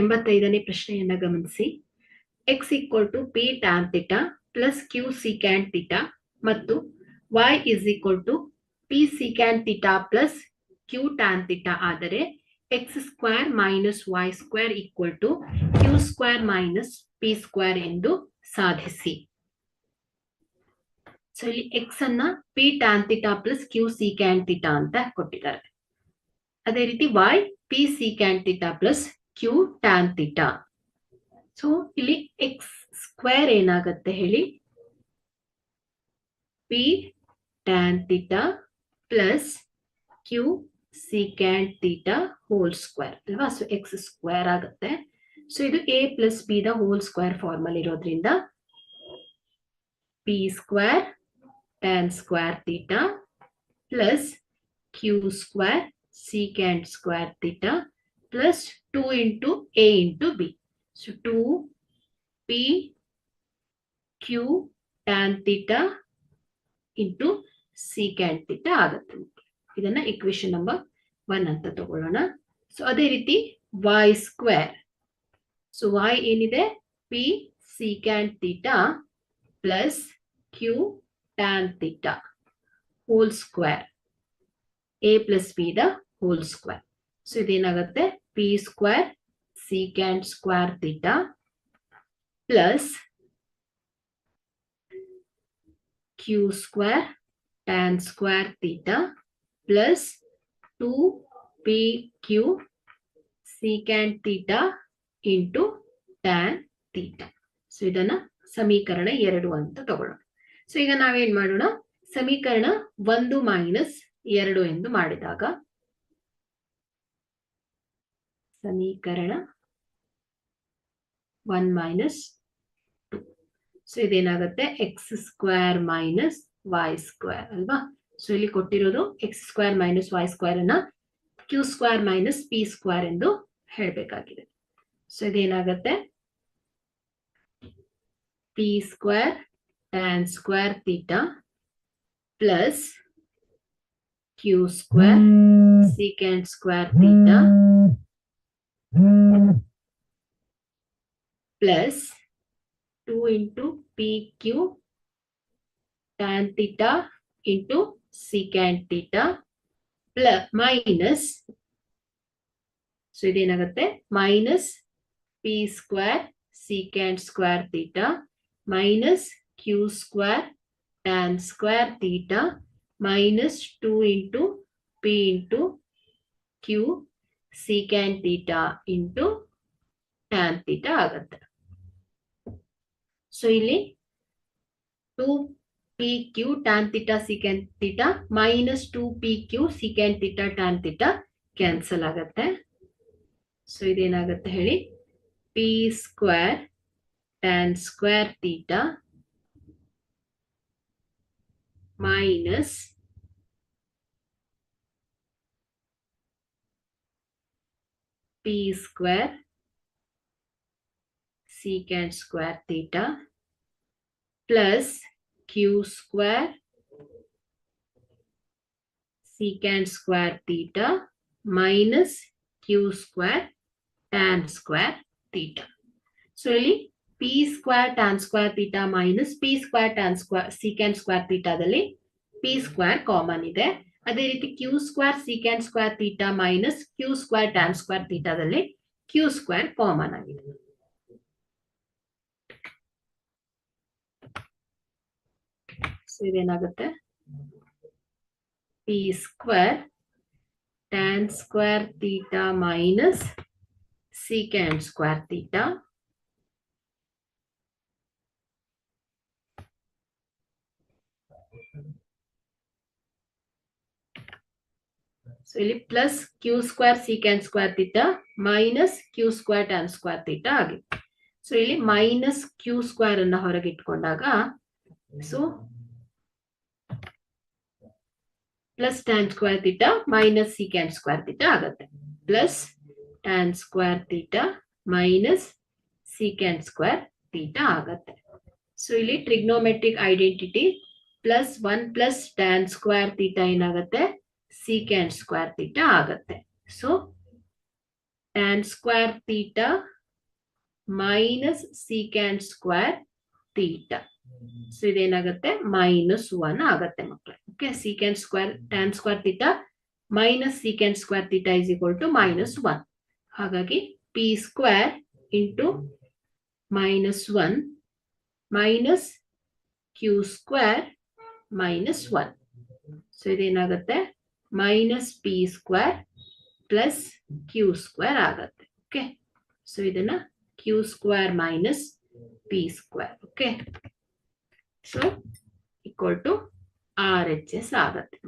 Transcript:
ಎಂಬತ್ತೈದನೇ ಪ್ರಶ್ನೆಯನ್ನ ಗಮನಿಸಿ. X equal to p tan theta plus q secant theta ಮತ್ತು y is equal to p secant theta plus q tan theta ಆದರೆ x square minus y square equal to q square minus p square ಎಂದು ಸಾಧಿಸಿ. So ಇಲ್ಲಿ x ಅನ್ನ p tan theta plus q c theta ಅಂತ ಕೊಟ್ಟಿದ್ದಾರೆ. ಅದೇ ರೀತಿ y p secant theta plus q tan theta so ಇಲ್ಲಿ ಎಕ್ಸ್ ಸ್ಕ್ವೇರ್ ಏನಾಗತ್ತೆ ಹೇಳಿ? P tan theta plus q secant theta whole square ಅಲ್ವಾ? ಸೊ ಎಕ್ಸ್ ಸ್ಕ್ವೇರ್ ಆಗುತ್ತೆ. ಸೊ ಇದು a plus b the whole square formula ಇರೋದ್ರಿಂದ p square tan square theta plus q square secant square theta plus two into a into b so two p q tan theta into secant theta ಆಗುತ್ತೆ. ಇದನ್ನ equation number one ಅಂತ ತಗೊಳ್ಳೋಣ. So ಅದೇ ರೀತಿ y square so y ಏನಿದೆ? P secant theta plus q tan theta whole square a plus b the whole square so ಇದೇನಾಗುತ್ತೆ? Secant square theta plus q square tan square theta plus two p q secant theta into tan theta so ಇದನ್ನ ಸಮೀಕರಣ ಎರಡು ಅಂತ ತಗೊಳ್ಳೋಣ. So ಈಗ ನಾವೇನ್ ಮಾಡೋಣ? ಸಮೀಕರಣ ಒಂದು ಮೈನಸ್ ಎರಡು ಎಂದು ಮಾಡಿದಾಗ ಸಮೀಕರಣ one minus two so ಇದೇನಾಗುತ್ತೆ? X square minus y square ಅಲ್ವಾ? ಸೊ ಇಲ್ಲಿ ಕೊಟ್ಟಿರೋದು x square minus y square ಅನ್ನ q square minus p square ಎಂದು ಹೇಳಬೇಕಾಗಿದೆ. So ಇದೇನಾಗತ್ತೆ? P square tan square theta plus q square secant square theta plus two into p q tan theta into secant theta plus minus so ಇದೇನಾಗುತ್ತೆ minus p square secant square theta minus q square tan square theta minus two into p into q secant theta into tan theta ಆಗತ್ತೆ. So ಇಲ್ಲಿ two p q tan theta secant theta minus two p q secant theta tan theta cancel ಆಗತ್ತೆ. So ಇದೇನಾಗತ್ತೆ ಹೇಳಿ? P square tan square theta minus P square secant square theta plus q square secant square theta minus q square tan square theta. So, ಇಲ್ಲಿ p square tan square theta minus p square tan square secant square theta ದಲ್ಲಿ p square common ಇದೆ ಅದೇ ರೀತಿ q square secant square theta minus q square tan square ತೀಟಾದಲ್ಲಿ q square common ಆಗಿದೆ. So ಇದೇನಾಗುತ್ತೆ? P square tan square theta minus secant square theta so ಇಲ್ಲಿ plus q square secant square theta minus q square tan square theta ಆಗಿದೆ. So ಇಲ್ಲಿ minus q square ಅನ್ನ ಹೊರಗೆ ಇಟ್ಕೊಂಡಾಗ so plus tan square theta minus secant square theta ಆಗತ್ತೆ. Plus tan square theta minus secant square theta ಆಗತ್ತೆ. So ಇಲ್ಲಿ trigonometric identity plus one plus tan square theta ಏನಾಗತ್ತೆ? Secant square theta ಆಗತ್ತೆ so tan square theta minus secant square theta so ಇದೇನಾಗುತ್ತೆ minus one ಆಗತ್ತೆ ಮಕ್ಕಳೇ okay secant square tan square theta minus secant square theta is equal to minus one ಹಾಗಾಗಿ p square into minus one minus q square minus one so ಇದೇನಾಗುತ್ತೆ minus p square plus q square ಆಗತ್ತೆ okay so ಇದನ್ನ q square minus p square okay so equal to R H S ಆಗತ್ತೆ